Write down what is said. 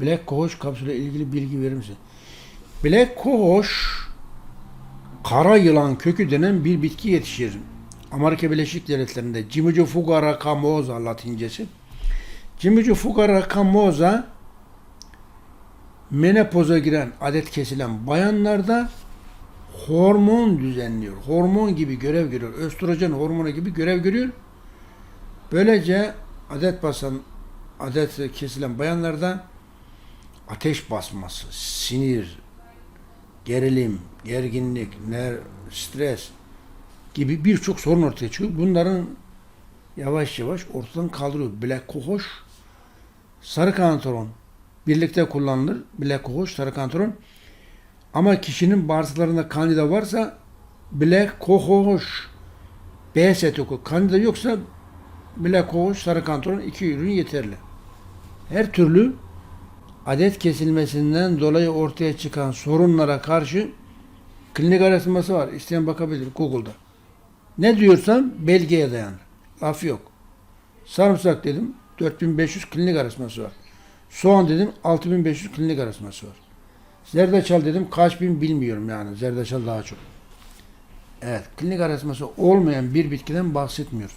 Black kohoş kapsülü ilgili bilgi verir misin? Black kohoş kara yılan kökü denen bir bitki yetişir. Amerika Birleşik Devletleri'nde Cimicio fuga racamosa latincesi. Cimicio fuga racamosa menopoza giren adet kesilen bayanlarda hormon düzenliyor. Hormon gibi görev görüyor. Östrojen hormonu gibi görev görüyor. Böylece adet basan adet kesilen bayanlarda ateş basması, sinir, gerilim, gerginlik, ner, stres gibi birçok sorun ortaya çıkıyor. Bunların yavaş yavaş ortadan kaldırıyor. Black kohoş, sarı kantaron birlikte kullanılır. Black kohoş, sarı kantaron. Ama kişinin bağırsaklarında kandida varsa Black kohoş B setoku kandida yoksa Black kohoş, sarı kantaron iki ürün yeterli. Her türlü adet kesilmesinden dolayı ortaya çıkan sorunlara karşı klinik araştırması var. İsteyen bakabilir Google'da. Ne diyorsam belgeye dayanır. Laf yok. Sarımsak dedim 4500 klinik araştırması var. Soğan dedim 6500 klinik araştırması var. Zerdeçal dedim kaç bin bilmiyorum yani. Zerdeçal daha çok. Evet klinik araştırması olmayan bir bitkiden bahsetmiyoruz.